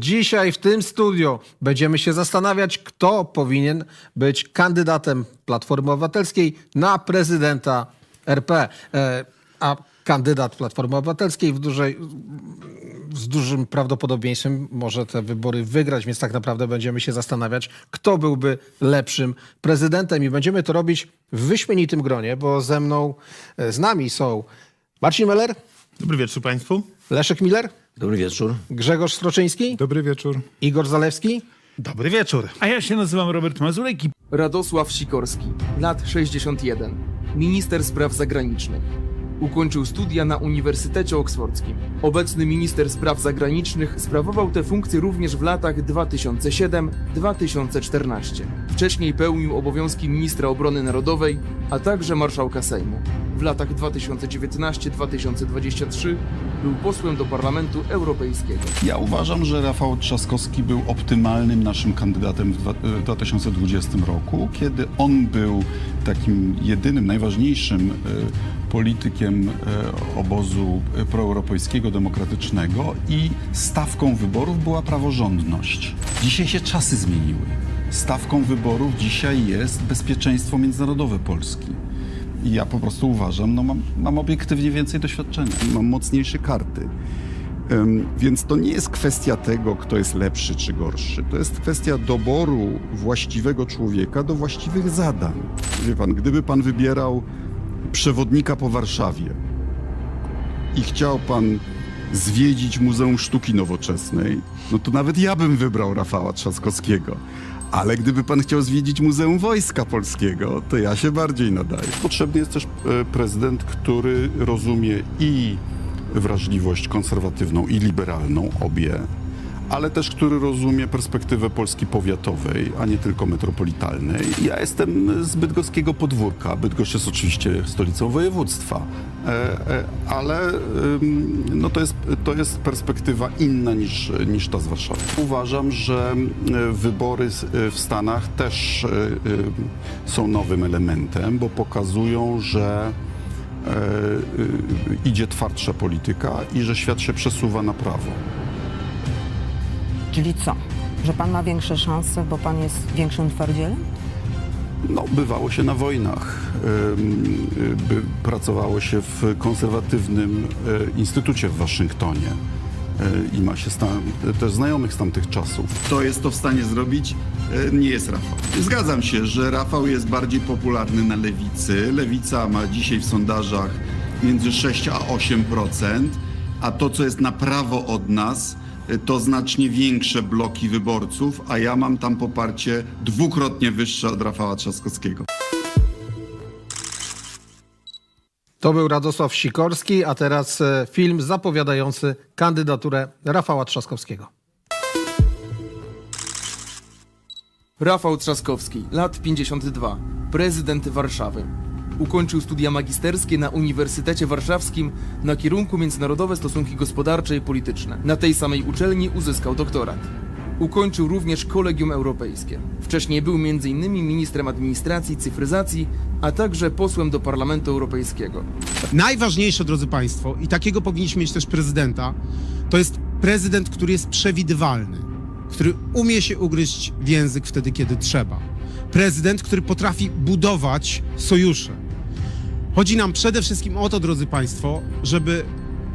Dzisiaj w tym studio będziemy się zastanawiać, kto powinien być kandydatem Platformy Obywatelskiej na prezydenta RP. E, A kandydat Platformy Obywatelskiej w dużej, z dużym prawdopodobieństwem może te wybory wygrać, więc tak naprawdę będziemy się zastanawiać, kto byłby lepszym prezydentem i będziemy to robić w wyśmienitym gronie, bo ze mną, e, z nami są Marcin Meller, Dobry wieczór Państwu. Leszek Miller, Dobry wieczór. Grzegorz Stroczyński, Dobry wieczór. Igor Zalewski. Dobry wieczór. A ja się nazywam Robert Mazurek i Radosław Sikorski, lat 61, minister spraw zagranicznych. Ukończył studia na Uniwersytecie Oksfordzkim. Obecny minister spraw zagranicznych sprawował tę funkcję również w latach 2007-2014. Wcześniej pełnił obowiązki ministra obrony narodowej, a także marszałka Sejmu. W latach 2019-2023 był posłem do Parlamentu Europejskiego. Ja uważam, że Rafał Trzaskowski był optymalnym naszym kandydatem w w 2020 roku, kiedy on był takim jedynym, najważniejszym e, politykiem e, obozu e, proeuropejskiego, demokratycznego i stawką wyborów była praworządność. Dzisiaj się czasy zmieniły. Stawką wyborów dzisiaj jest bezpieczeństwo międzynarodowe Polski. I ja po prostu uważam, no mam, mam obiektywnie więcej doświadczenia, mam mocniejsze karty. Więc to nie jest kwestia tego, kto jest lepszy czy gorszy. To jest kwestia doboru właściwego człowieka do właściwych zadań. Wie pan, gdyby pan wybierał przewodnika po Warszawie i chciał pan zwiedzić Muzeum Sztuki Nowoczesnej, no to nawet ja bym wybrał Rafała Trzaskowskiego. Ale gdyby pan chciał zwiedzić Muzeum Wojska Polskiego, to ja się bardziej nadaję. Potrzebny jest też e, prezydent, który rozumie i wrażliwość konserwatywną i liberalną, obie, ale też który rozumie perspektywę Polski powiatowej, a nie tylko metropolitalnej. Ja jestem z bydgoskiego podwórka. Bydgoszcz jest oczywiście stolicą województwa, e, e, ale no to, jest, to jest perspektywa inna niż, niż ta z Warszawy. Uważam, że e, wybory w Stanach też są nowym elementem, bo pokazują, że idzie twardsza polityka i że świat się przesuwa na prawo. Czyli co? Że pan ma większe szanse, bo pan jest większym twardzielem? No, bywało się na wojnach. By, pracowało się w konserwatywnym y, instytucie w Waszyngtonie. Y, I ma się też znajomych z tamtych czasów. Kto jest to w stanie zrobić? Y, Nie jest Rafał. Zgadzam się, że Rafał jest bardziej popularny na lewicy. Lewica ma dzisiaj w sondażach między 6 a 8%, a to, co jest na prawo od nas, to znacznie większe bloki wyborców, a ja mam tam poparcie dwukrotnie wyższe od Rafała Trzaskowskiego. To był Radosław Sikorski, a teraz e, film zapowiadający kandydaturę Rafała Trzaskowskiego. Rafał Trzaskowski, lat 52, prezydent Warszawy. Ukończył studia magisterskie na Uniwersytecie Warszawskim na kierunku Międzynarodowe Stosunki Gospodarcze i Polityczne. Na tej samej uczelni uzyskał doktorat. Ukończył również Kolegium Europejskie. Wcześniej był m.in. ministrem administracji, cyfryzacji, a także posłem do Parlamentu Europejskiego. Najważniejsze, drodzy Państwo, i takiego powinniśmy mieć też prezydenta, to jest prezydent, który jest przewidywalny, który umie się ugryźć w język wtedy, kiedy trzeba. Prezydent, który potrafi budować sojusze. Chodzi nam przede wszystkim o to, drodzy Państwo, żeby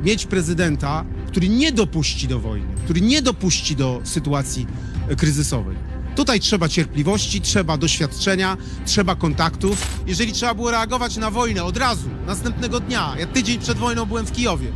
mieć prezydenta, który nie dopuści do wojny, który nie dopuści do sytuacji e, kryzysowej. Tutaj trzeba cierpliwości, trzeba doświadczenia, trzeba kontaktów. Jeżeli trzeba było reagować na wojnę od razu, następnego dnia, ja tydzień przed wojną byłem w Kijowie,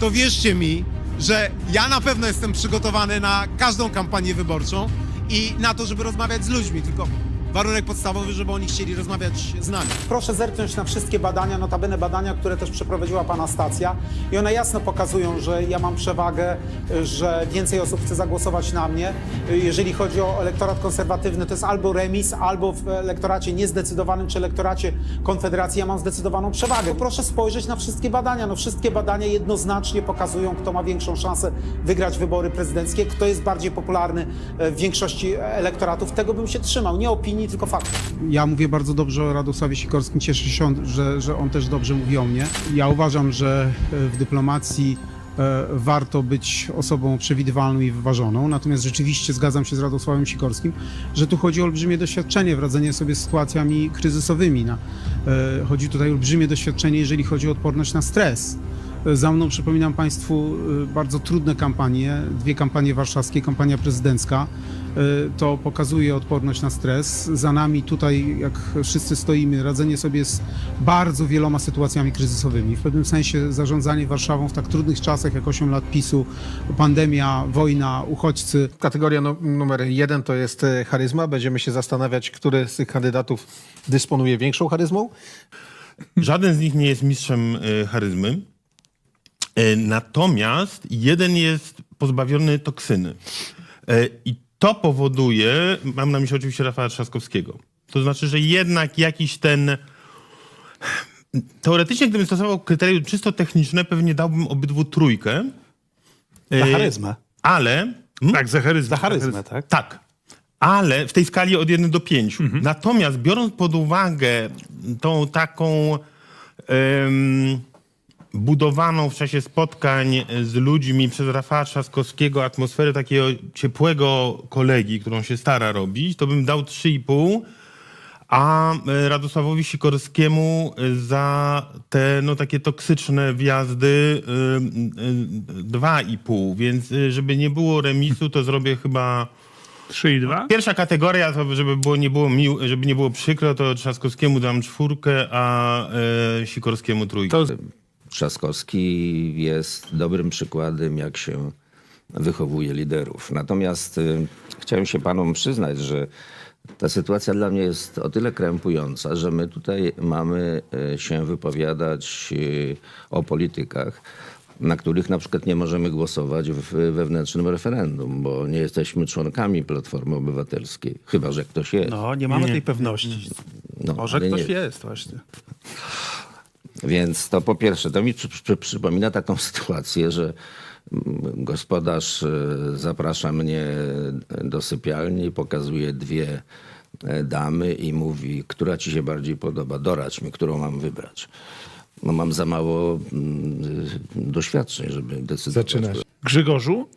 to wierzcie mi, że ja na pewno jestem przygotowany na każdą kampanię wyborczą i na to, żeby rozmawiać z ludźmi, tylko warunek podstawowy, żeby oni chcieli rozmawiać z nami. Proszę zerknąć na wszystkie badania, notabene badania, które też przeprowadziła Pana stacja i one jasno pokazują, że ja mam przewagę, że więcej osób chce zagłosować na mnie. Jeżeli chodzi o elektorat konserwatywny, to jest albo remis, albo w elektoracie niezdecydowanym, czy elektoracie Konfederacji ja mam zdecydowaną przewagę. Proszę spojrzeć na wszystkie badania. No wszystkie badania jednoznacznie pokazują, kto ma większą szansę wygrać wybory prezydenckie, kto jest bardziej popularny y, w większości elektoratów. Tego bym się trzymał, nie opinii, tylko faktów. Ja mówię bardzo dobrze o Radosławie Sikorskim, cieszę się, że, że on też dobrze mówi o mnie. Ja uważam, że e, w dyplomacji e, warto być osobą przewidywalną i wyważoną. Natomiast rzeczywiście zgadzam się z Radosławem Sikorskim, że tu chodzi o olbrzymie doświadczenie w radzeniu sobie z sytuacjami kryzysowymi. E, chodzi tutaj o olbrzymie doświadczenie, jeżeli chodzi o odporność na stres. Za mną przypominam Państwu e, bardzo trudne kampanie, dwie kampanie warszawskie, kampania prezydencka. E, To pokazuje odporność na stres. Za nami tutaj, jak wszyscy stoimy, radzenie sobie z bardzo wieloma sytuacjami kryzysowymi. W pewnym sensie zarządzanie Warszawą w tak trudnych czasach jak 8 lat PiSu, pandemia, wojna, uchodźcy. Kategoria nu- numer jeden to jest e, charyzma. Będziemy się zastanawiać, który z tych kandydatów dysponuje większą charyzmą. Żaden z nich nie jest mistrzem y, charyzmy. Y, Natomiast jeden jest pozbawiony toksyny. Y, I to powoduje, mam na myśli oczywiście Rafała Trzaskowskiego. To znaczy, że jednak jakiś ten. Teoretycznie, gdybym stosował kryterium czysto techniczne, pewnie dałbym obydwu trójkę. Za Y, charyzmę. Ale. Hmm? Tak, za charyzmę. Za charyzmę, tak? Tak. Ale w tej skali od 1 do 5. Mhm. Natomiast biorąc pod uwagę tą taką budowaną w czasie spotkań z ludźmi przez Rafała Trzaskowskiego atmosferę takiego ciepłego kolegi, którą się stara robić, to bym dał 3,5. A e, Radosławowi Sikorskiemu e, za te no, takie toksyczne wjazdy y, y, y, 2,5. Więc żeby nie było remisu, to zrobię chyba 3 i 2. Pierwsza kategoria, to żeby było, nie było mił, żeby nie było przykro, to Trzaskowskiemu dam czwórkę, a e, Sikorskiemu trójkę. To Trzaskowski jest dobrym przykładem, jak się wychowuje liderów. Natomiast y, chciałem się panom przyznać, że ta sytuacja dla mnie jest o tyle krępująca, że my tutaj mamy y, się wypowiadać y, o politykach, na których na przykład nie możemy głosować w wewnętrznym referendum, bo nie jesteśmy członkami Platformy Obywatelskiej. Chyba, że ktoś jest. No, nie mamy tej pewności. No, Może ktoś nie- jest właśnie. Więc to po pierwsze, to mi przy, przy, przypomina taką sytuację, że gospodarz e, zaprasza mnie do sypialni, pokazuje dwie e, damy i mówi, która ci się bardziej podoba, doradź mi, którą mam wybrać. No mam za mało mm, doświadczeń, żeby decydować. Zaczynasz. Grzegorzu,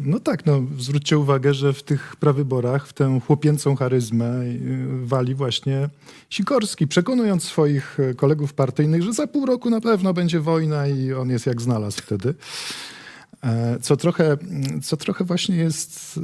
No tak, no zwróćcie uwagę, że w tych prawyborach w tę chłopięcą charyzmę y, wali właśnie Sikorski, przekonując swoich y, kolegów partyjnych, że za pół roku na pewno będzie wojna i on jest jak znalazł wtedy. E, Co trochę, co trochę właśnie jest,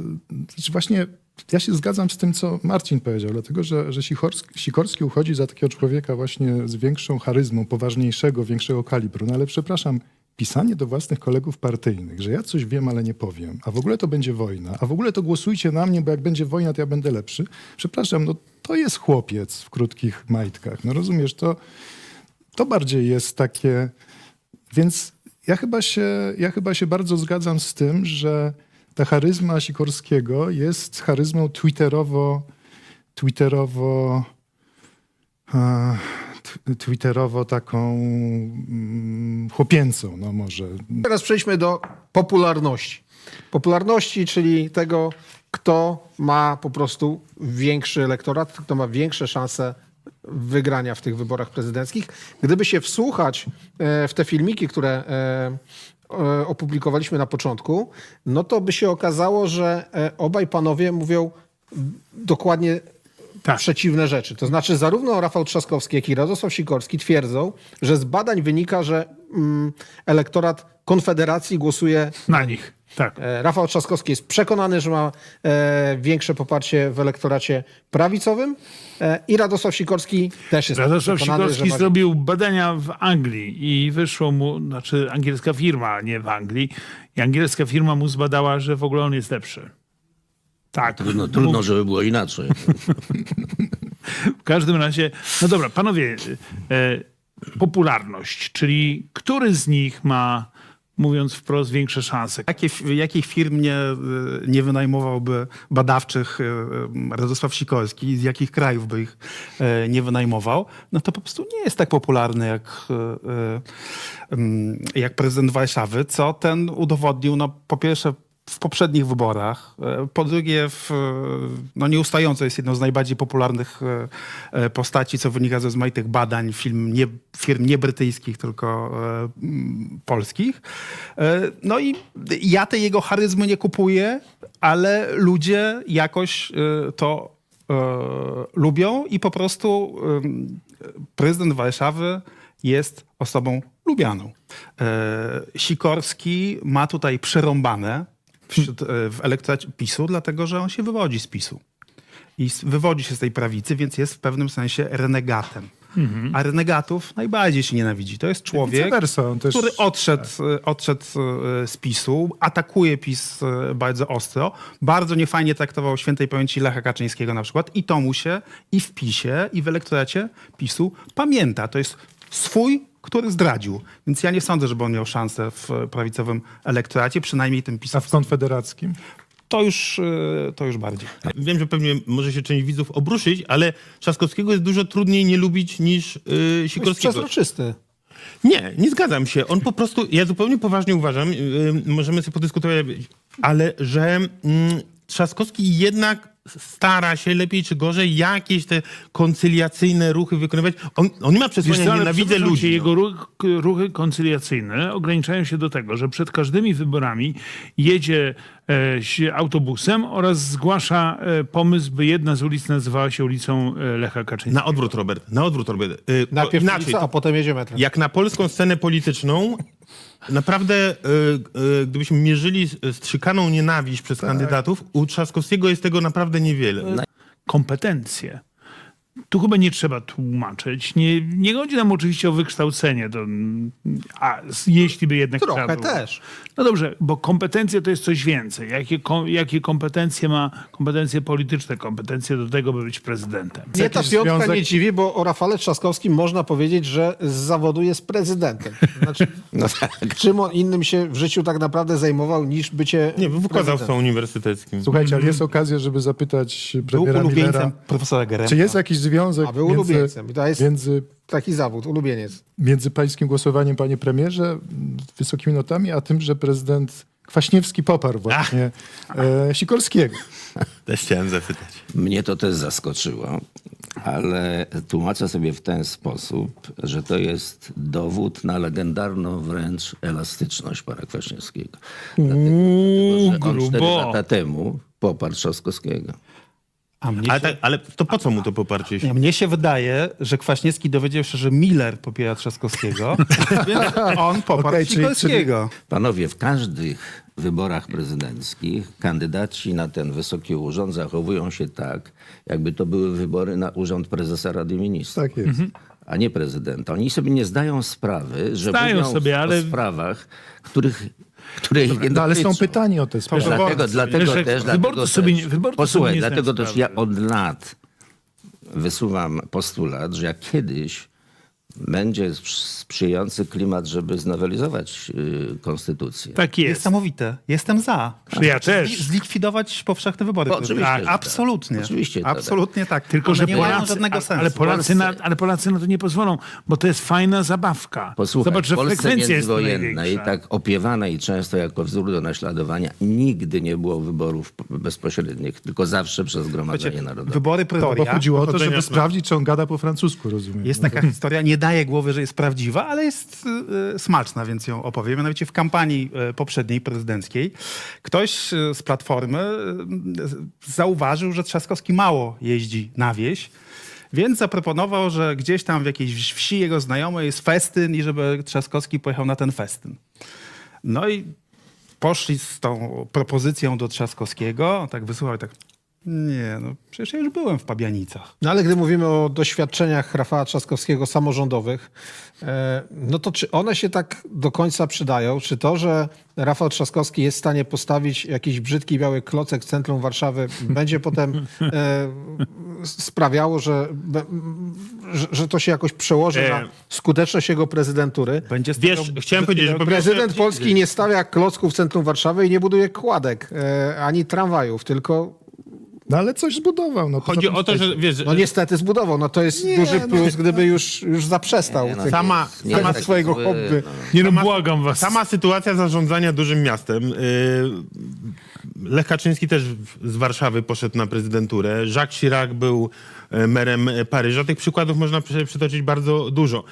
znaczy właśnie ja się zgadzam z tym, co Marcin powiedział, dlatego że, że Sikorski, Sikorski uchodzi za takiego człowieka właśnie z większą charyzmą, poważniejszego, większego kalibru. No ale przepraszam, pisanie do własnych kolegów partyjnych, że ja coś wiem, ale nie powiem, a w ogóle to będzie wojna, a w ogóle to głosujcie na mnie, bo jak będzie wojna, to ja będę lepszy. Przepraszam, no to jest chłopiec w krótkich majtkach. No rozumiesz, to, to bardziej jest takie... Więc ja chyba, się, ja chyba się bardzo zgadzam z tym, że ta charyzma Sikorskiego jest charyzmą twitterowo, twitterowo, e, twitterowo taką mm, chłopięcą, no może. Teraz przejdźmy do popularności. Popularności, czyli tego, kto ma po prostu większy elektorat, kto ma większe szanse wygrania w tych wyborach prezydenckich. Gdyby się wsłuchać e, w te filmiki, które e, e, opublikowaliśmy na początku, no to by się okazało, że obaj panowie mówią dokładnie Tak. przeciwne rzeczy. To znaczy zarówno Rafał Trzaskowski, jak i Radosław Sikorski twierdzą, że z badań wynika, że mm, elektorat Konfederacji głosuje na nich. Tak. E, Rafał Trzaskowski jest przekonany, że ma e, większe poparcie w elektoracie prawicowym e, i Radosław Sikorski też jest Radosław przekonany, Sikorski ma... zrobił badania w Anglii i wyszło mu, znaczy angielska firma, nie w Anglii, i angielska firma mu zbadała, że w ogóle on jest lepszy. Tak. Trudno, trudno, żeby było inaczej. W każdym razie, no dobra, panowie, e, popularność, czyli który z nich ma, mówiąc wprost, większe szanse? Jakie, jakich firm nie, y, nie wynajmowałby badawczych y, Radosław Sikorski i z jakich krajów by ich nie wynajmował, no to po prostu nie jest tak popularny jak, mm, jak prezydent Warszawy, co ten udowodnił, no po pierwsze w poprzednich wyborach. E, Po drugie, w, e, no nieustająco jest jedną z najbardziej popularnych e, postaci, co wynika ze rozmaitych badań film nie, firm nie brytyjskich, tylko polskich. No i ja tej jego charyzmy nie kupuję, ale ludzie jakoś to lubią i po prostu prezydent Warszawy jest osobą lubianą. Sikorski ma tutaj przerąbane wśród, e, w elektoracie PiSu, dlatego że on się wywodzi z PiSu. I wywodzi się z tej prawicy, więc jest w pewnym sensie renegatem. A renegatów najbardziej się nienawidzi. To jest człowiek, versa, też- który odszedł, e, odszedł e, z PiSu, atakuje PiS bardzo ostro, bardzo niefajnie traktował świętej pamięci Lecha Kaczyńskiego na przykład i to mu się i w PiSie, i w elektoracie PiSu pamięta. To jest swój, który zdradził. Więc ja nie sądzę, żeby on miał szansę w prawicowym elektoracie, przynajmniej tym A PiSu. w konfederackim? To już, e, to już bardziej. Wiem, że pewnie może się część widzów obruszyć, ale Trzaskowskiego jest dużo trudniej nie lubić niż yy, Jest Sikorskiego. przezroczysty. Nie, nie zgadzam się. On po prostu, ja zupełnie poważnie uważam, yy, możemy sobie podyskutować, ale że mm, Trzaskowski jednak stara się lepiej czy gorzej jakieś te koncyliacyjne ruchy wykonywać. On, on nie ma Wiesz przesłania, ale nienawidzę ludzi. no. Jego ruch, ruchy koncyliacyjne ograniczają się do tego, że przed każdymi wyborami jedzie e, się autobusem oraz zgłasza e, pomysł, by jedna z ulic nazywała się ulicą e, Lecha Kaczyńskiego. Na odwrót, Robert. Na odwrót, Robert. Yy, Najpierw inaczej. ulica, a potem jedzie metrem. Jak na polską scenę polityczną, naprawdę, y, y, gdybyśmy mierzyli strzykaną nienawiść przez kandydatów, u Trzaskowskiego jest tego naprawdę niewiele. kompetencje. Tu chyba nie trzeba tłumaczyć. Nie, nie chodzi nam oczywiście o wykształcenie, to, a jeśli by jednak trzeba Trochę było. też. No dobrze, bo kompetencje to jest coś więcej. Jakie, kom, jakie kompetencje ma kompetencje polityczne, kompetencje do tego, by być prezydentem? Mnie ta piątka związek- nie dziwi, bo o Rafale Trzaskowskim można powiedzieć, że z zawodu jest prezydentem. Znaczy, czym on innym się w życiu tak naprawdę zajmował niż bycie Nie, wykładał w prezydentem. są uniwersyteckim. Słuchajcie, ale jest okazja, żeby zapytać Był premiera ulubieńcem Millera, profesora Geremka. czy jest jakiś związek A był między, ulubieńcem. I to jest między, taki zawód, ulubieniec. między pańskim głosowaniem, panie premierze, wysokimi notami, a tym, że prezydent Kwaśniewski poparł właśnie e, Sikorskiego. Też chciałem zapytać. Mnie to też zaskoczyło, ale tłumaczę sobie w ten sposób, że to jest dowód na legendarną wręcz elastyczność pana Kwaśniewskiego. Dlatego, dlatego że on cztery grubo. lata temu poparł Trzaskowskiego. A mnie, Ale, się, tak, ale to po co mu to poparcie? nie, mnie się wydaje, że Kwaśniewski dowiedział się, że Miller popiera Trzaskowskiego, więc on poparł Okej, czyli- Sikorskiego. Panowie, w każdych wyborach prezydenckich kandydaci na ten wysoki urząd zachowują się tak, jakby to były wybory na urząd prezesa Rady Ministrów. Tak jest. a nie prezydenta. Oni sobie nie zdają sprawy, że Zdają mówią sobie, o ale- sprawach, których, które ich nie No, ale są dotyczą. pytania o te sprawy. Dlatego, dlatego też, wyborcy dlatego sobie też, posłuchaj, sobie nie dlatego też ja od lat wysuwam postulat, że jak kiedyś będzie sprzyjający klimat, żeby znowelizować y, konstytucję. Tak jest. Niesamowite. Jestem za. Ja też. Zli- Zlikwidować powszechne wybory. Oczywiście, tak, że tak. absolutnie. Oczywiście, że tak. Absolutnie tak. Tylko, One że nie mają Polacy, żadnego a- sensu. ale, Polacy na, ale Polacy na to nie pozwolą, bo to jest fajna zabawka. Posłuchaj, Zobacz, że w Polsce frekwencja jest międzywojennej, największa. tak opiewanej często jako wzór do naśladowania, nigdy nie było wyborów bezpośrednich, tylko zawsze przez Zgromadzenie Narodowe. Wybory To, bo chodziło o to, żeby sprawdzić, czy on gada po francusku, rozumiem. Jest No taka historia, nie daje głowy, że jest prawdziwa, ale jest y, y, smaczna, więc ją opowiem. Mianowicie w kampanii y, poprzedniej, prezydenckiej, ktoś z Platformy zauważył, że Trzaskowski mało jeździ na wieś, więc zaproponował, że gdzieś tam w jakiejś wsi jego znajomej jest festyn i żeby Trzaskowski pojechał na ten festyn. No i poszli z tą propozycją do Trzaskowskiego, tak wysłuchał tak, nie, no przecież ja już byłem w Pabianicach. No ale gdy mówimy o doświadczeniach Rafała Trzaskowskiego samorządowych, e, no to czy one się tak do końca przydają? Czy to, że Rafał Trzaskowski jest w stanie postawić jakiś brzydki biały klocek w centrum Warszawy, będzie potem e, sprawiało, że, że, że to się jakoś przełoży E. na skuteczność jego prezydentury? Będzie Wiesz, chciałem powiedzieć, że Prezydent Polski nie stawia klocków w centrum Warszawy i nie buduje kładek e, ani tramwajów, tylko No ale coś zbudował. No, Chodzi o to, że wiesz, No niestety zbudował. No to jest duży plus, gdyby już, już zaprzestał Nie, no, sama- nie sama taki swojego hobby. no. Nie no, błagam was. Sama sytuacja zarządzania dużym miastem. Yy, Lech Kaczyński też z Warszawy poszedł na prezydenturę. Jacques Chirac był e, merem e, Paryża. Tych przykładów można przy- przytoczyć bardzo dużo.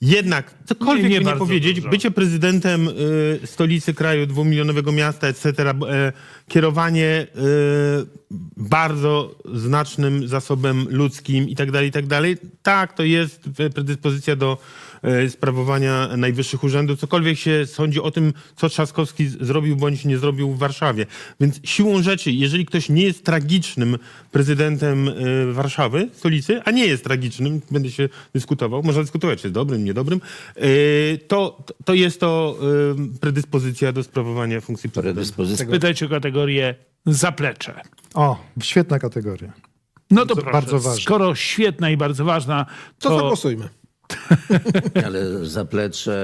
Jednak, cokolwiek Nie, nie nie powiedzieć, dużo. bycie prezydentem y, stolicy kraju, dwumilionowego miasta, etc., e, kierowanie y, bardzo znacznym zasobem ludzkim i tak dalej, i tak. Tak, to jest predyspozycja do sprawowania najwyższych urzędów. Cokolwiek się sądzi o tym, co Trzaskowski zrobił bądź nie zrobił w Warszawie. Więc siłą rzeczy, jeżeli ktoś nie jest tragicznym prezydentem e, Warszawy, stolicy, a nie jest tragicznym, będę się dyskutował, można dyskutować, czy jest dobrym, niedobrym, e, to, to jest to e, predyspozycja do sprawowania funkcji prezydenta. Pytać o kategorię zaplecze. O, świetna kategoria. No to Bardzo- proszę, bardzo ważne. skoro świetna i bardzo ważna, To to zagłosujmy. Ale zaplecze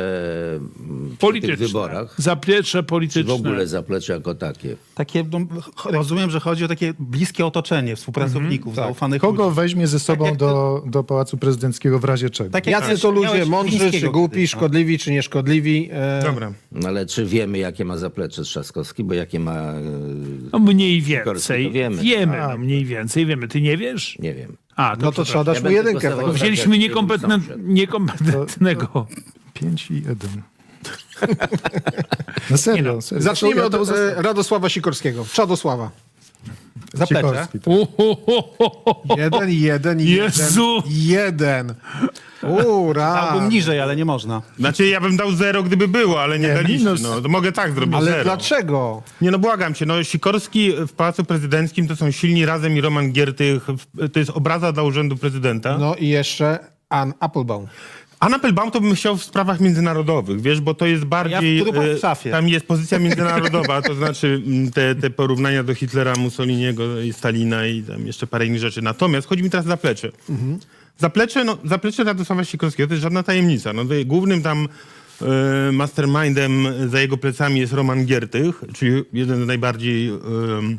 mm, przy tych polityczne. wyborach, Zaplecze czy polityczne. w ogóle zaplecze jako takie. Takie, no, rozumiem, że chodzi o takie bliskie otoczenie współpracowników, zaufanych Kogo ludzi. weźmie ze sobą jak do, do Pałacu Prezydenckiego w razie czego? Tak jak Jacy miałeś- to ludzie, miałeś mądrzy Glińskiego czy głupi, kiedyś, no. szkodliwi czy nieszkodliwi? E, Dobra. No ale czy wiemy, jakie ma zaplecze Trzaskowski, bo jakie ma... e, No mniej Sikorski, więcej. to wiemy. Wiemy, no mniej więcej wiemy. Ty nie wiesz? Nie wiem. A, to, No to trzeba dać Ja mu jedynkę. Tak. Wzięliśmy sąsiad. niekompetentnego. 5 i 1. No serio, serio. Zacznijmy od e, Radosława Sikorskiego. Czadosława. Zaplecze. Sikorski, tak. Jeden, jeden, Jezu! jeden. Jeden. Ura. Albo niżej, ale nie można. Znaczy ja bym dał zero, gdyby było, ale nie, Nie, daliście. minus. No, to mogę tak zrobić Ale zero. dlaczego? Nie no, błagam cię, no Sikorski w Pałacu Prezydenckim to są Silni Razem i Roman Giertych. W- To jest obraza dla urzędu prezydenta. No i jeszcze Ann Applebaum. A na Pelbaum to bym chciał w sprawach międzynarodowych, wiesz, bo to jest bardziej... Ja w trupach w e, szafie. Tam jest pozycja międzynarodowa, to znaczy mm, te, te porównania do Hitlera, Mussoliniego i Stalina i tam jeszcze parę innych rzeczy. Natomiast chodzi mi teraz o zaplecze. Zaplecze, no, zaplecze Radosława Sikorskiego to jest żadna tajemnica. No, głównym tam e, mastermindem za jego plecami jest Roman Giertych, czyli jeden z najbardziej em,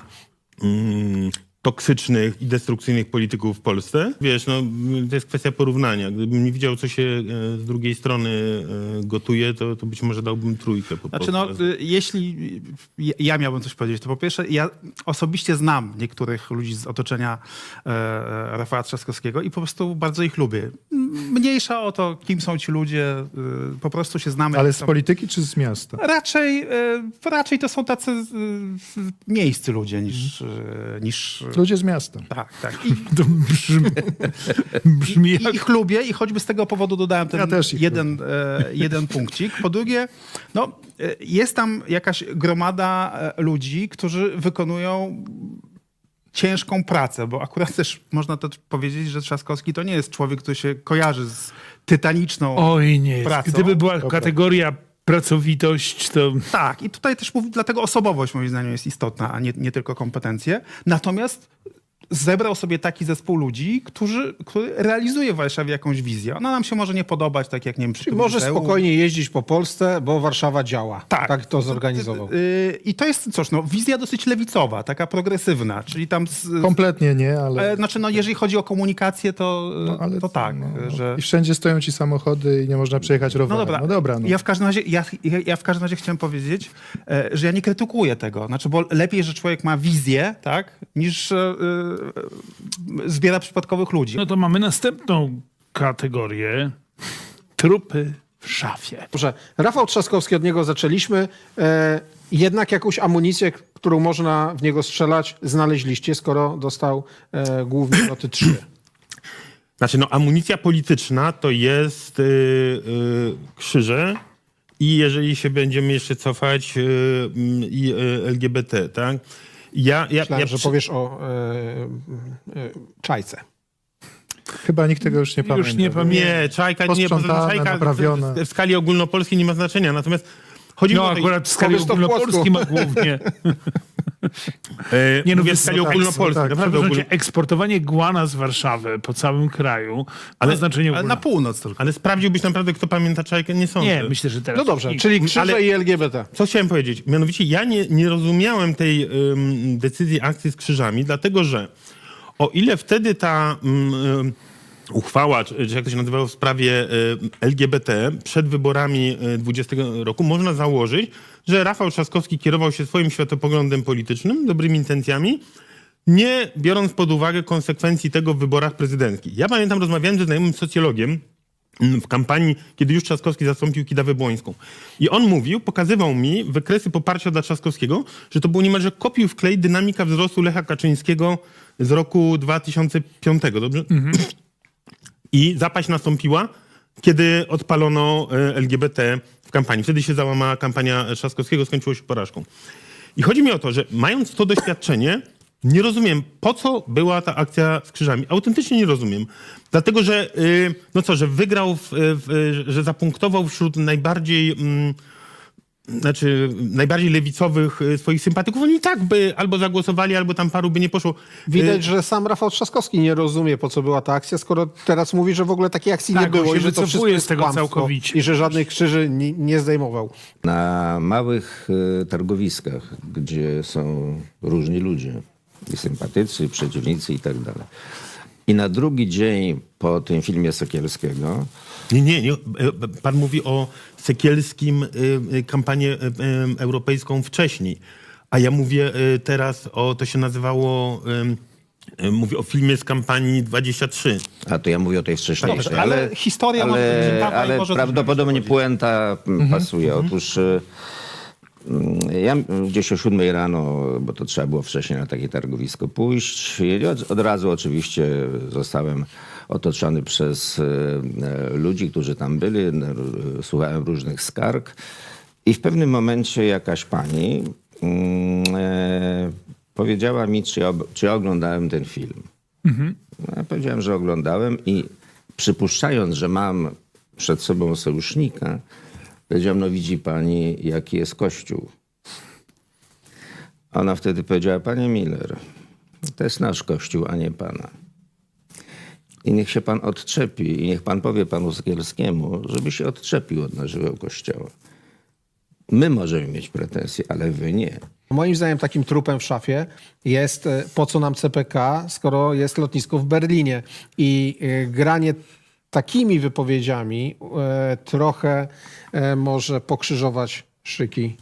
mm, toksycznych i destrukcyjnych polityków w Polsce. Wiesz, no, to jest kwestia porównania. Gdybym nie widział, co się e, z drugiej strony e, gotuje, to, to być może dałbym trójkę po Znaczy, prostu. no, y, jeśli y, ja miałbym coś powiedzieć, to po pierwsze, ja osobiście znam niektórych ludzi z otoczenia e, e, Rafała Trzaskowskiego i po prostu bardzo ich lubię. Mniejsza o to, kim są ci ludzie, y, po prostu się znamy. Ale z tam- polityki czy z miasta? Raczej, e, raczej to są tacy y, miejscy ludzie niż... e, niż Ludzie z miasta. tak, tak. I, To brzmi, brzmi I jak... ich lubię i choćby z tego powodu dodałem ten Ja jeden, e, jeden punkcik. Po drugie, no, e, jest tam jakaś gromada e, ludzi, którzy wykonują ciężką pracę, bo akurat też można to powiedzieć, że Trzaskowski to nie jest człowiek, który się kojarzy z tytaniczną Oj nie, pracą. gdyby była kategoria pracowitość, to... Tak, i tutaj też dlatego osobowość moim zdaniem jest istotna, a nie, nie tylko kompetencje. Natomiast zebrał sobie taki zespół ludzi, którzy, który realizuje w Warszawie jakąś wizję. Ona nam się może nie podobać, tak jak nie wiem, przy Czyli może muzeum. spokojnie jeździć po Polsce, bo Warszawa działa. Tak, to zorganizował. Yy, I to jest coś, no, wizja dosyć lewicowa, taka progresywna, czyli tam... Z, Kompletnie nie, ale... e, znaczy, no, jeżeli chodzi o komunikację, to, No, ale to tak, no, no. że... I wszędzie stoją ci samochody i nie można przejechać No rowerem. dobra, No dobra no. Ja, w każdym razie, ja, ja, w każdym razie chciałem powiedzieć, e, że ja nie krytykuję tego. Znaczy, bo lepiej, że człowiek ma wizję, tak, niż e, e, zbiera przypadkowych ludzi. No to mamy następną kategorię. Trupy w szafie. Dobrze, Rafał Trzaskowski, od niego zaczęliśmy. E, jednak jakąś amunicję, którą można w niego strzelać, znaleźliście, skoro dostał e, głównie noty 3. Znaczy, no, amunicja polityczna to jest y, y, krzyże i jeżeli się będziemy jeszcze cofać, y, i y, LGBT, tak? Ja, ja, Myślałem, ja że przy- powiesz o e, e, czajce. Chyba nikt tego już nie pamięta. Już nie pamiętam. Czajka, nie, poza tym Posprzątane, czajka naprawione. w, w skali ogólnopolskiej nie ma znaczenia. Natomiast chodzi mi No o to, akurat w skali Powiesz to w ogólnopolskiej ma głównie. E, Nie no, w skali no tak, ogólnopolskiej, tak, naprawdę ogólno... cię, eksportowanie guana z Warszawy po całym kraju ale, ma znaczenie Ale na północ tylko. Ale sprawdziłbyś naprawdę, kto pamięta Czajkę? Nie sądzę. Nie, myślę, że teraz... No dobrze, czyli krzyże Ale- i LGBT. Co chciałem powiedzieć? Mianowicie ja nie, nie rozumiałem tej ym, decyzji akcji z krzyżami, dlatego że o ile wtedy ta ym, ym, uchwała, czy, jak to się nazywało w sprawie y, LGBT przed wyborami y, 20 roku, można założyć, że Rafał Trzaskowski kierował się swoim światopoglądem politycznym, dobrymi intencjami, nie biorąc pod uwagę konsekwencji tego w wyborach prezydenckich. Ja pamiętam, rozmawiałem ze znajomym socjologiem, w kampanii, kiedy już Trzaskowski zastąpił Kidawę Błońską. I on mówił, pokazywał mi wykresy poparcia dla Trzaskowskiego, że to było niemalże kopiuj w klej dynamika wzrostu Lecha Kaczyńskiego z roku 2005, dobrze? I zapaść nastąpiła, kiedy odpalono e, LGBT w kampanii. Wtedy się załamała kampania Trzaskowskiego, skończyło się porażką. I chodzi mi o to, że mając to doświadczenie, nie rozumiem, po co była ta akcja z krzyżami. Autentycznie nie rozumiem. Dlatego, że, y, no co, że wygrał, w, w, że zapunktował wśród najbardziej, mm, znaczy najbardziej lewicowych y, swoich sympatyków. Oni tak by albo zagłosowali, albo tam paru by nie poszło. Widać, Y, że sam Rafał Trzaskowski nie rozumie, po co była ta akcja, skoro teraz mówi, że w ogóle takiej akcji Tak, nie było i że to wycofuje wszystko jest z tego całkowicie. i że żadnych krzyży nie, nie zdejmował. Na małych e, targowiskach, gdzie są różni ludzie, i sympatycy, i przeciwnicy i tak dalej. I na drugi dzień po tym filmie Sekielskiego Nie, nie, nie. e, Pan mówi o Sekielskim y, y, kampanię europejską wcześniej. A ja mówię teraz o, to się nazywało, mówię o filmie z kampanii 23. A to ja mówię o tej wcześniejszej, Dobrze, ale ale, historia ma ale, i ale prawdopodobnie puenta mm, pasuje. Otóż y, mm, ja gdzieś o siódmej rano, bo to trzeba było wcześniej na takie targowisko pójść. Od razu oczywiście zostałem otoczony przez y, e, ludzi, którzy tam byli. Słuchałem różnych skarg. I w pewnym momencie jakaś pani mm, e, powiedziała mi, czy, ja, czy ja oglądałem ten film. Ja powiedziałem, że oglądałem i przypuszczając, że mam przed sobą sojusznika, powiedziałem, no widzi pani, jaki jest Kościół. Ona wtedy powiedziała, panie Miller, to jest nasz Kościół, a nie pana. I niech się pan odczepi i niech pan powie panu Sekielskiemu, żeby się odczepił od naszego Kościoła. My możemy mieć pretensje, ale wy nie. Moim zdaniem takim trupem w szafie jest e, po co nam CPK, skoro jest lotnisko w Berlinie. I e, granie takimi wypowiedziami e, trochę może pokrzyżować szyki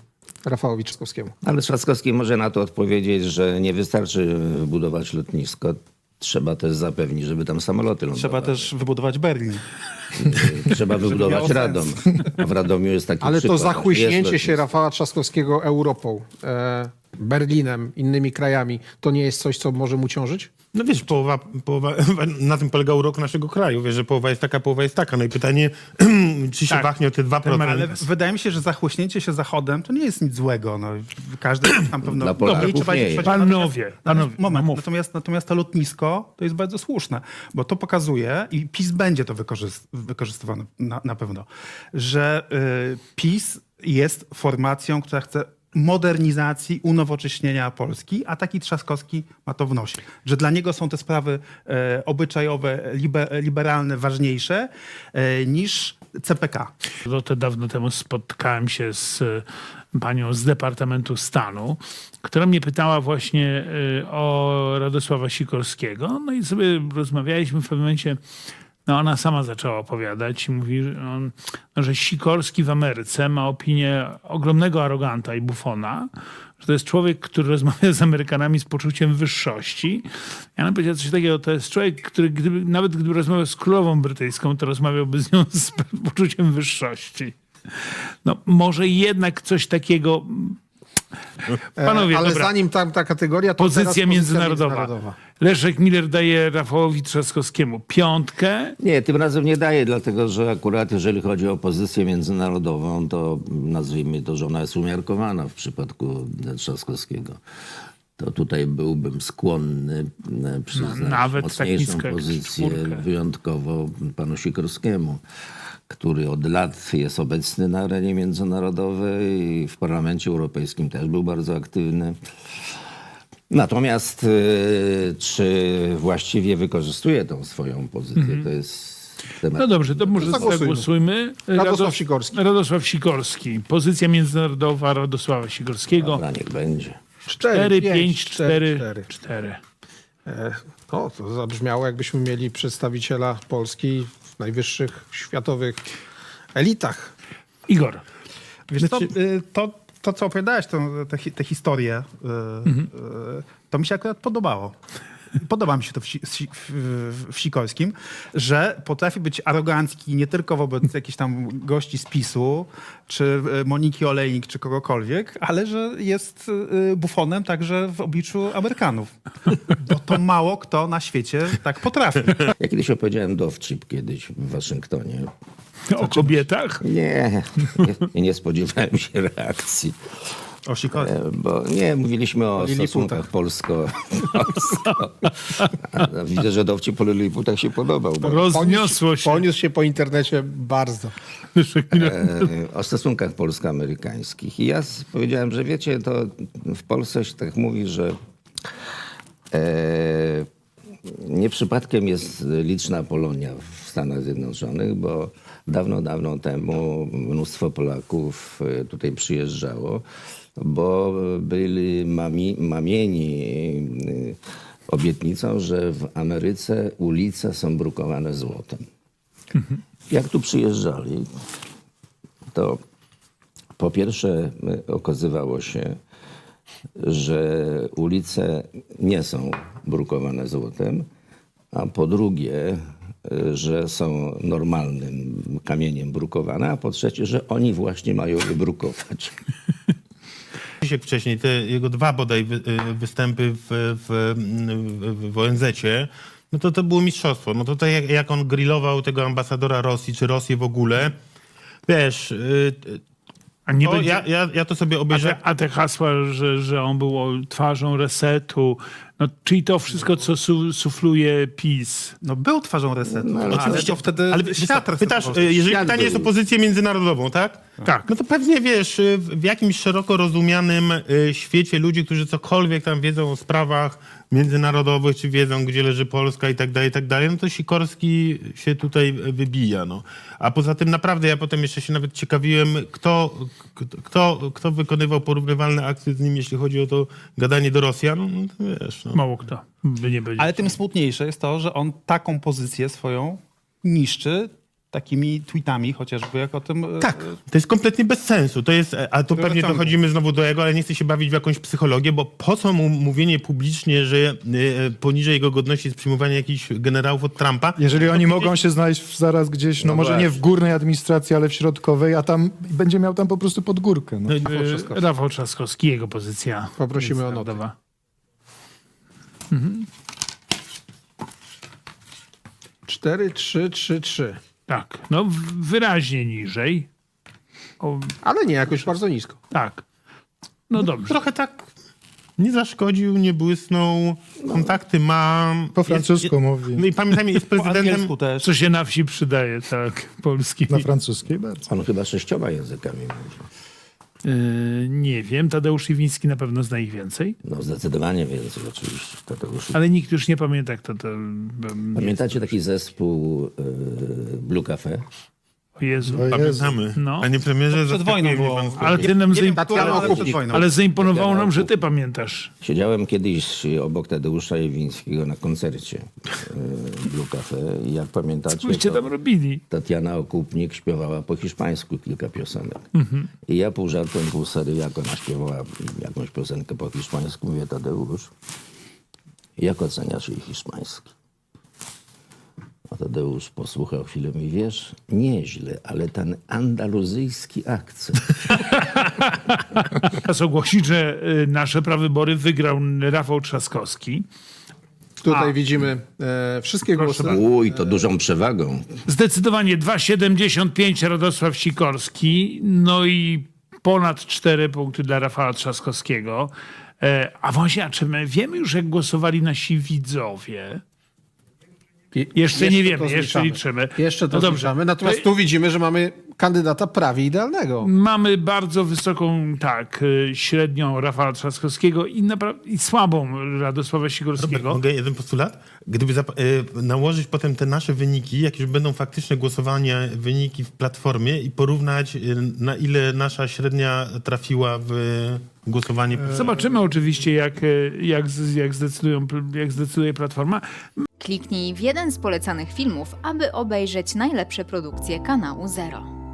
Rafałowi Trzaskowskiemu. Ale Trzaskowski może na to odpowiedzieć, że nie wystarczy budować lotnisko. Trzeba też zapewnić, żeby tam samoloty lądowały. Trzeba też wybudować Berlin. Trzeba wybudować Radom. A w Radomiu jest taki Ale to przykład. zachłyśnięcie Jest się. Rafała Trzaskowskiego Europą, e, Berlinem, innymi krajami, to nie jest coś, co może mu ciążyć? No wiesz, połowa, połowa, na tym polegał urok naszego kraju. Wiesz, że połowa jest taka, połowa jest taka. No i pytanie, czy się Tak. wahnie o te 2%. Ale wydaje mi się, że zachłyśnięcie się Zachodem to nie jest nic złego. No, każdy tam pewno... Dla Polaków trzeba nie jest. trwać- Panowie, panowie, Moment, no mów. natomiast, natomiast to lotnisko to jest bardzo słuszne, bo to pokazuje, i PiS będzie to wykorzyst- wykorzystywane na, na pewno, że y, PiS jest formacją, która chce modernizacji, unowocześnienia Polski, a taki Trzaskowski ma to w nosie. Że dla niego są te sprawy e, obyczajowe, libe, liberalne ważniejsze e, niż CPK. No to dawno temu spotkałem się z e, panią z Departamentu Stanu, która mnie pytała właśnie e, o Radosława Sikorskiego. No i sobie rozmawialiśmy w pewnym momencie. No ona sama zaczęła opowiadać i mówi, że on, no, że Sikorski w Ameryce ma opinię ogromnego aroganta i bufona, że to jest człowiek, który rozmawia z Amerykanami z poczuciem wyższości. Ja ona powiedziała coś takiego, to jest człowiek, który gdyby, nawet gdyby rozmawiał z królową brytyjską, to rozmawiałby z nią z poczuciem wyższości. No może jednak coś takiego... Panowie, E, Ale dobra. zanim tam ta kategoria, to teraz Pozycja międzynarodowa. międzynarodowa. Leszek Miller daje Rafałowi Trzaskowskiemu piątkę. Nie, tym razem nie daje, dlatego że akurat jeżeli chodzi o pozycję międzynarodową, to nazwijmy to, że ona jest umiarkowana w przypadku Trzaskowskiego. To tutaj byłbym skłonny e, przyznać No, nawet tak mocniejszą jak pozycję wyjątkowo panu Sikorskiemu, który od lat jest obecny na arenie międzynarodowej i w Parlamencie Europejskim też był bardzo aktywny. Natomiast y, czy właściwie wykorzystuje tą swoją pozycję, to jest temat. No dobrze, to może Zagłosujmy. zagłosujmy. Radosław Rados- Sikorski. Radosław Sikorski. Pozycja międzynarodowa Radosława Sikorskiego. Dobra, niech będzie. 4, 5, pięć, 4, cztery. 4. E, O, to zabrzmiało, jakbyśmy mieli przedstawiciela Polski w najwyższych światowych elitach. Igor. Wiesz co, y, to, to co opowiadałeś, tą, te, te historie, y, y, to mi się akurat podobało. Podoba mi się to w, Si- Si- w, w Sikorskim, że potrafi być arogancki nie tylko wobec jakichś tam gości z PiSu, czy y, Moniki Olejnik, czy kogokolwiek, ale że jest y, bufonem także w obliczu Amerykanów. Bo to mało kto na świecie tak potrafi. Ja kiedyś opowiedziałem dowcip kiedyś w Waszyngtonie. O kobietach? Nie, nie, nie spodziewałem się reakcji. O Sikorskim. E, Bo nie, mówiliśmy o Liliputach. stosunkach polsko. Widzę, że dowcip o Liliputach się podobał. Rozniosło się. Poniósł się po internecie bardzo. e, o stosunkach polsko-amerykańskich. I ja powiedziałem, że wiecie, to w Polsce się tak mówi, że e, nie przypadkiem jest liczna Polonia w Stanach Zjednoczonych, bo dawno, dawno temu mnóstwo Polaków e, tutaj przyjeżdżało, bo byli mami, mamieni e, obietnicą, że w Ameryce ulice są brukowane złotem. Jak tu przyjeżdżali, to po pierwsze e, okazywało się, że ulice nie są brukowane złotem, a po drugie, e, że są normalnym kamieniem brukowane, a po trzecie, że oni właśnie mają je brukować. Krzysiek wcześniej, te jego dwa bodaj y, występy w, w, w, w ONZ-cie, no to to było mistrzostwo. No to tak jak, jak on grillował tego ambasadora Rosji, czy Rosję w ogóle, wiesz, y, A nie będzie... ja, ja, ja to sobie A obejrzałem. te, a te hasła, że, że on był twarzą resetu, no, czyli to wszystko, co su, sufluje PiS. No był twarzą resetu, No, ale ale oczywiście- to wtedy Ale wiesz, świat pytasz, y, jeżeli Świat pytanie jest o był. pozycję międzynarodową, tak? Tak. No to pewnie wiesz, w jakimś szeroko rozumianym y, świecie ludzi, którzy cokolwiek tam wiedzą o sprawach międzynarodowych, czy wiedzą, gdzie leży Polska i tak dalej, i tak dalej, no to Sikorski się tutaj wybija. No. A poza tym naprawdę ja potem jeszcze się nawet ciekawiłem, kto, kto, kto wykonywał porównywalne akcje z nim, jeśli chodzi o to gadanie do Rosjan. No to wiesz, no. Mało kto by nie. Ale tym smutniejsze jest to, że on taką pozycję swoją niszczy takimi tweetami chociażby, jak o tym... e, Tak, to jest kompletnie bez sensu. To jest, a tu pewnie dochodzimy znowu do jego, ale nie chcę się bawić w jakąś psychologię, bo po co mu mówienie publicznie, że e, poniżej jego godności jest przyjmowanie jakichś generałów od Trumpa? Jeżeli oni To mogą się znaleźć zaraz gdzieś, no, No może nie właśnie. w górnej administracji, ale w środkowej, a tam będzie miał tam po prostu pod górkę. No. Y, Rafał Trzaskowski, jego pozycja. Poprosimy o notę. międzynarodowa. Cztery, trzy, trzy, trzy. Tak, no wyraźnie niżej. O, Ale nie jakoś bardzo nisko. tak. No dobrze. Trochę tak nie zaszkodził, nie błysnął, kontakty mam. Po francusku Jest- mówi. No i pamiętajmy, jest Po prezydentem... angielsku też. Co się na wsi przydaje, tak, polski. Na francuskiej bardzo. On chyba sześcioma językami mówi. Y, nie wiem, Tadeusz Iwiński na pewno zna ich więcej, No zdecydowanie więcej oczywiście. Tadeusz. ale nikt już nie pamięta, kto to... Pamiętacie taki zespół e, Blue Cafe? O Jezu. O Jezu. Pamiętamy. No. Panie premierze, przed wojną zaskakuje mnie było. pan Ale ty nam. Tatiana Ale przed Okupnik. wojną. ale zaimponowało nam, że ty pamiętasz. Siedziałem kiedyś obok Tadeusza Jewińskiego na koncercie e, Blue Cafe i jak pamiętacie, Coście to tam robili. Tatiana Okupnik śpiewała po hiszpańsku kilka piosenek. I ja pół żartem, pół serio, jak ona śpiewała jakąś piosenkę po hiszpańsku, mówię, Tadeusz, jak oceniasz jej hiszpański? A Tadeusz posłuchał chwilę i wiesz, nieźle, ale ten andaluzyjski akcent. Czas ogłosić, że y, nasze prawybory wygrał Rafał Trzaskowski. Tutaj A. widzimy e, wszystkie głosy. Uj, to dużą przewagą. Zdecydowanie 2,75 Radosław Sikorski, no i ponad 4 punkty dla Rafała Trzaskowskiego. E, a właśnie, a czy my wiemy już, jak głosowali nasi widzowie? Je- Jeszcze nie wiemy, jeszcze liczymy. Jeszcze to No dobrze. zliczamy. Natomiast tu widzimy, że mamy kandydata prawie idealnego. Mamy bardzo wysoką, tak, y, średnią Rafała Trzaskowskiego i, napra- i słabą Radosława Sikorskiego. Robert, mogę jeden postulat? Gdyby zap- y, nałożyć potem te nasze wyniki, jak już będą faktyczne głosowania, wyniki w platformie i porównać y, na ile nasza średnia trafiła w głosowanie. Zobaczymy oczywiście, jak, jak, z- jak, zdecydują, jak zdecyduje Platforma. Kliknij w jeden z polecanych filmów, aby obejrzeć najlepsze produkcje kanału Zero.